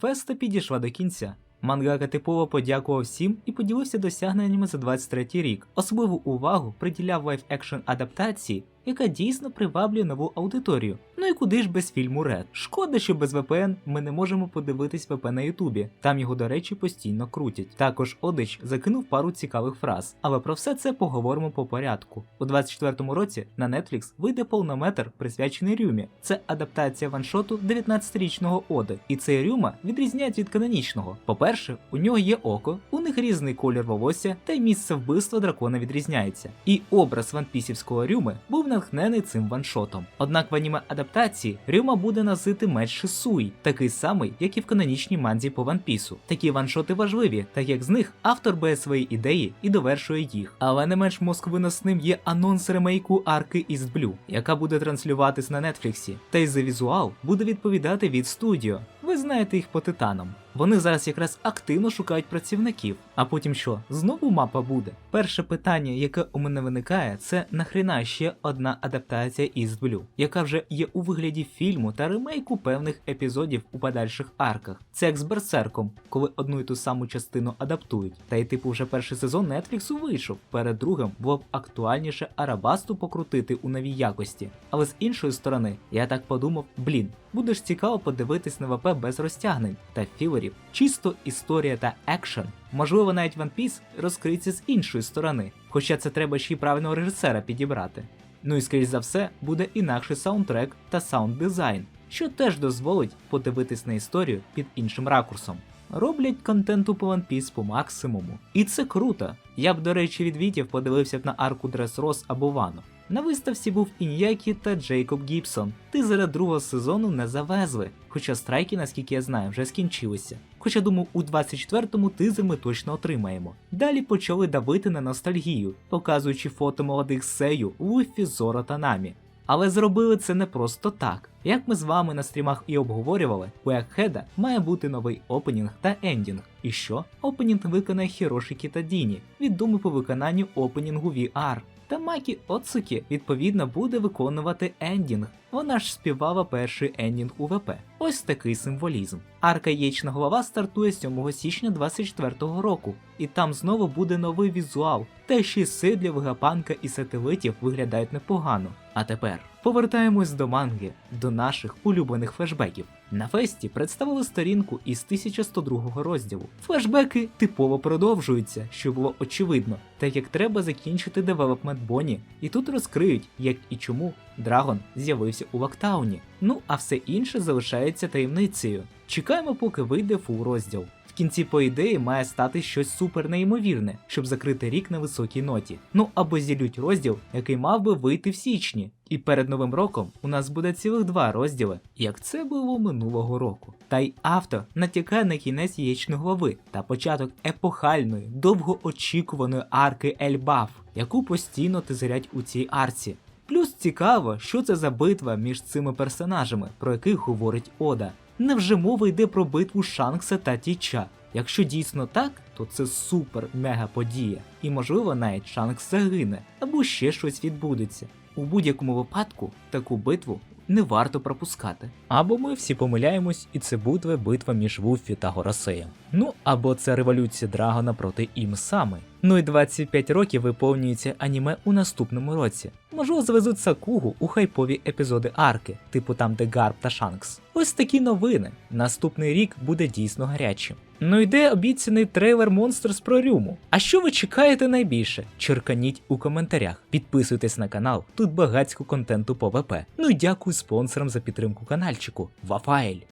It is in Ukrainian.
Festa підійшла до кінця. Мангака типово подякував всім і поділився досягненнями за 23 рік. Особливу увагу приділяв лайф-екшн адаптації, яка дійсно приваблює нову аудиторію. Ну і куди ж без фільму Ред? Шкода, що без VPN ми не можемо подивитись ВП на Ютубі. Там його, до речі, постійно крутять. Також Одич закинув пару цікавих фраз. Але про все це поговоримо по порядку. У 24-му році на Netflix вийде повнометр, присвячений Рюмі. Це адаптація ваншоту 19-річного Оди. І цей Рюма відрізняється від канонічного. По-перше, у нього є око, у них різний колір волосся, та й місце вбивства дракона відрізняється. І образ ванпісівського Рюми був натхнений цим ваншотом. Однак в аніме адаптації Рюма буде носити меч Шисуй, такий самий, як і в канонічній манзі по ванпісу. Такі ваншоти важливі, так як з них автор бере свої ідеї і довершує їх. Але не менш мозковиносним є анонс ремейку арки East Blue, яка буде транслюватись на Нетфліксі. Та й за візуал буде відповідати від студіо. Ви знаєте їх по титанам. Вони зараз якраз активно шукають працівників. А потім що? Знову мапа буде? Перше питання, яке у мене виникає, це нахрена ще одна адаптація East Blue, яка вже є у вигляді фільму та ремейку певних епізодів у подальших арках. Це як з Берсерком, коли одну і ту саму частину адаптують. Та й типу вже перший сезон Нетфліксу вийшов. Перед другим було б актуальніше Арабасту покрутити у новій якості. Але з іншої сторони, я так подумав: блін, буде ж цікаво подивитись на ВП без розтягнень та філерів. Чисто історія та екшен. Можливо, навіть One Piece розкриється з іншої сторони, хоча це треба ще й правильного режисера підібрати. Ну і скоріш за все буде інакший саундтрек та саунд дизайн, що теж дозволить подивитись на історію під іншим ракурсом. Роблять контенту по One Piece по максимуму. І це круто. Я б, до речі, від Вітів подивився б на арку Дресрос або Вано. На виставці був Ін'які та Джейкоб Гібсон. Тизера другого сезону не завезли, хоча страйки, наскільки я знаю, вже скінчилися. Хоча думаю, у 24-му тизер ми точно отримаємо. Далі почали давити на ностальгію, показуючи фото молодих Сею, Луфі, Зоро та Намі. Але зробили це не просто так. Як ми з вами на стрімах і обговорювали, у Якхеда має бути новий опенінг та ендінг. І що? Опенінг виконає Хіроші Кітадіні, відомий по виконанню опенінгу VR. Та Макі Оцукі, відповідно, буде виконувати ендінг. Вона ж співала перший ендінг у ВП. Ось такий символізм. Арка Яєчна голова стартує 7 січня 24-го року, і там знову буде новий візуал. Та ще й сидлі вегапанка і сателитів виглядають непогано. А тепер повертаємось до манги, до наших улюблених флешбеків. На фесті представили сторінку із 1102 розділу. Флешбеки типово продовжуються, що було очевидно, так як треба закінчити девелопмент Бонні, і тут розкриють, як і чому Драгон з'явився у Лактауні. Ну а все інше залишається таємницею. Чекаємо, поки вийде фул розділ. В кінці, по ідеї, має стати щось супер неймовірне, щоб закрити рік на високій ноті. Ну або зілють розділ, який мав би вийти в січні. І перед новим роком у нас буде цілих два розділи, як це було минулого року. Та й автор натякає на кінець яєчної глави та початок епохальної, довгоочікуваної арки Ельбаф, яку постійно тизерять у цій арці. Плюс цікаво, що це за битва між цими персонажами, про яких говорить Ода. Невже мова йде про битву Шанкса та Тіча? Якщо дійсно так, то це супер мега подія, і можливо навіть Шанкс загине або ще щось відбудеться. У будь-якому випадку таку битву не варто пропускати. Або ми всі помиляємось, і це буде битва між Вуффі та Горосеєм. Ну або це революція Драгона проти Ім саме. Ну і 25 років виповнюється аніме у наступному році. Можливо, завезуть Сакугу у хайпові епізоди арки, типу там, де Гарп та Шанкс. Ось такі новини. Наступний рік буде дійсно гарячим. Ну йде обіцяний трейлер Monsters про Рюму. А що ви чекаєте найбільше? Черканіть у коментарях. Підписуйтесь на канал, тут багатько контенту по ВП. Ну і дякую спонсорам за підтримку канальчику. Вафаель.